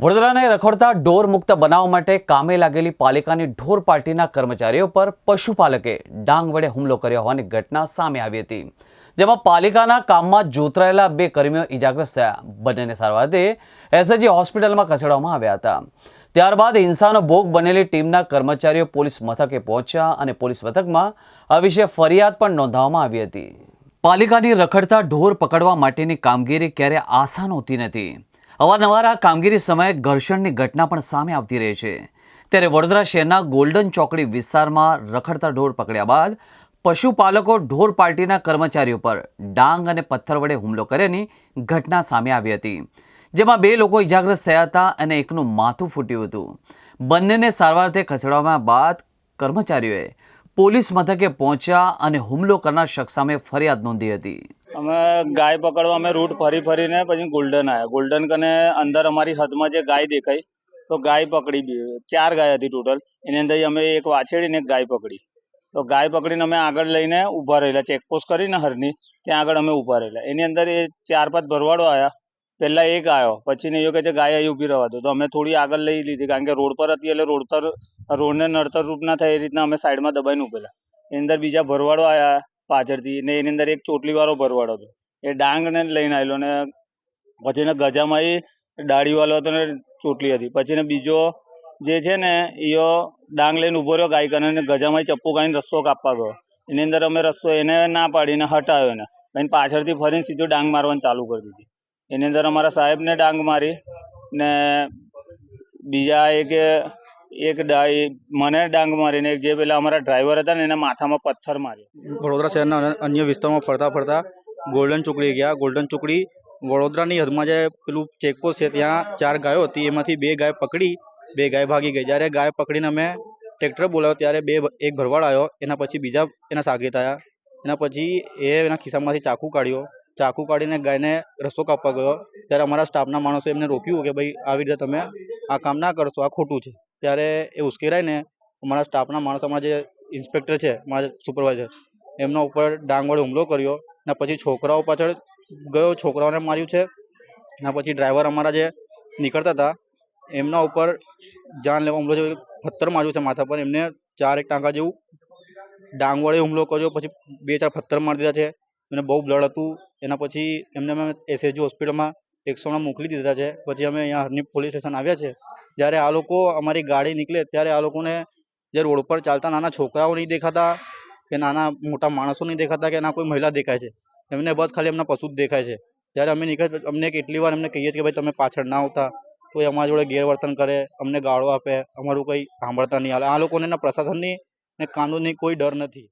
વડોદરાને રખડતા ઢોર મુક્ત બનાવવા માટે કામે લાગેલી પાલિકાની ઢોર પાર્ટીના કર્મચારીઓ પર પશુપાલકે ડાંગ વડે હુમલો કર્યો હોવાની ઘટના સામે આવી હતી. જેમાં પાલિકાના કામમાં જોતરાયેલા બે કર્મીઓ ઇજાગ્રસ્ત થયા. બંનેને સારવારથી એસએજી હોસ્પિટલમાં ખસેડવામાં આવ્યા હતા. ત્યારબાદ હિંસાનો ભોગ બનેલી ટીમના કર્મચારીઓ પોલીસ મથકે પહોંચ્યા અને પોલીસ મથકમાં આ વિશે ફરિયાદ પણ નોંધાવવામાં આવી હતી. પાલિકાની રખડતા ઢોર પકડવા માટેની કામગીરી ક્યારે આસાન હોતી નથી. અવારનવાર આ કામગીરી સમયે ઘર્ષણની ઘટના પણ સામે આવતી રહે છે. ત્યારે વડોદરા શહેરના ગોલ્ડન ચોકડી વિસ્તારમાં રખડતા ઢોર પકડ્યા બાદ પશુપાલકો ઢોર પાર્ટીના કર્મચારીઓ પર ડાંગ અને પથ્થર વડે હુમલો કર્યાની ઘટના સામે આવી હતી. જેમાં બે લોકો ઇજાગ્રસ્ત થયા હતા અને એકનું માથું ફૂટ્યું હતું. બંનેને સારવારથી ખસેડવામાં બાદ કર્મચારીઓએ પોલીસ મથકે પહોંચ્યા અને હુમલો કરનાર શખ્સ સામે ફરિયાદ નોંધી હતી. અમે ગાય પકડવા અમે રૂટ ફરી ફરીને પછી ગોલ્ડન આવ્યા ગોલ્ડન કને અંદર અમારી હદમાં જે ગાય દેખાઈ, તો ગાય પકડી બી. ચાર ગાય હતી ટોટલ એની અંદર અમે એક વાછેડી ને એક ગાય પકડી. તો ગાય પકડીને અમે આગળ લઈને ઊભા રહેલા. ચેકપોસ્ટ કરીને હરની ત્યાં આગળ અમે ઊભા રહેલા. એની અંદર એ ચાર પાંચ ભરવાડો આવ્યા પહેલાં એક આવ્યો પછી ને એ કહે છે, ગાય અહીં ઊભી રહેવા દો. તો અમે થોડી આગળ લઈ લીધી, કારણ કે રોડ પર હતી એટલે રોડ પર, રોડને નડતર રૂપ ના થાય એ રીતના અમે સાઈડમાં દબાઈને ઉભેલા એની અંદર બીજા ભરવાડો આવ્યા પાછળથી ને એની અંદર એક ચોટલી વાળો ભરવાડો હતો. એ ડાંગને લઈને આવેલો ને પછી એને ગજામાં એ દાઢીવાળો હતો ને ચોટલી હતી. પછી ને બીજો જે છે ને એ ડાંગ લઈને ઊભો રહ્યો ગાય કરીને ગજામાં ચપ્પુ કાઢીને રસ્તો કાપવા ગયો. એની અંદર અમે રસ્તો એને ના પાડીને હટાવ્યો એને. પછી પાછળથી ફરીને સીધો ડાંગ મારવાનું ચાલુ કરી દીધી. એની અંદર અમારા સાહેબને ડાંગ મારી ને બીજા એક એક ડાઈ મને ડાંગ મારીને જે પેલા અમારા ડ્રાઈવર હતા ને એને માથામાં પથ્થર માર્યો. વડોદરા શહેરના અન્ય વિસ્તારમાં ફરતા ફરતા ગોલ્ડન ચોકડી ગયા. ગોલ્ડન ચોકડી વડોદરાની હદમાં જે પેલું ચેકપોસ્ટ છે, ત્યાં ચાર ગાયો હતી. એમાંથી બે ગાય પકડી, બે ગાય ભાગી ગઈ. જ્યારે ગાય પકડીને અમે ટ્રેક્ટર બોલાવ્યો, ત્યારે બે એક ભરવાડ આવ્યો. એના પછી બીજા એના સાગરી થયા એના પછી એ એના ખિસ્સામાંથી ચાકુ કાઢ્યો. ચાકુ કાઢીને ગાયને રસ્તો કાપવા ગયો. ત્યારે અમારા સ્ટાફના માણસો એમને રોક્યું કે ભાઈ, આવી રીતે તમે આ કામ ના કરશો. આ ખોટું છે. ત્યારે એ ઉશ્કેરાઈને અમારા સ્ટાફના માણસો, અમારા જે ઇન્સ્પેક્ટર છે મારા સુપરવાઇઝર એમના ઉપર ડાંગ વડે હુમલો કર્યો. ને પછી છોકરાઓ પાછળ ગયો, છોકરાઓને માર્યું છે. ને પછી ડ્રાઈવર અમારા જે નીકળતા હતા, એમના ઉપર જાન લેવા હુમલો જેવું પથ્થર માર્યું છે માથા પર. એમને ચાર એક ટાંકા જેવું ડાંગ વડે હુમલો કર્યો. પછી બે ચાર પથ્થર મારી દીધા છે. એમને બહુ બ્લડ હતું. એના પછી એમને અમે એસએચજી હોસ્પિટલમાં એકસોમાં મોકલી દીધા છે. પછી અમે અહીંયા હરની પોલીસ સ્ટેશન આવ્યા છે. જ્યારે આ લોકો અમારી ગાડી નીકળે ત્યારે આ લોકોને જે રોડ પર ચાલતા નાના છોકરાઓ નહીં દેખાતા, કે નાના મોટા માણસો નહીં દેખાતા, કે ના કોઈ મહિલા દેખાય છે. એમને બસ ખાલી એમના પશુ જ દેખાય છે. જ્યારે અમે નીકળે અમને કેટલી વાર એમને કહીએ છીએ કે ભાઈ, તમે પાછળ ના આવતા. એ અમારા જોડે ગેરવર્તન કરે, અમને ગાળો આપે, અમારું કંઈ સાંભળતા નહીં. હાલે આ લોકોને પ્રશાસનની ને કાનૂનની કોઈ ડર નથી.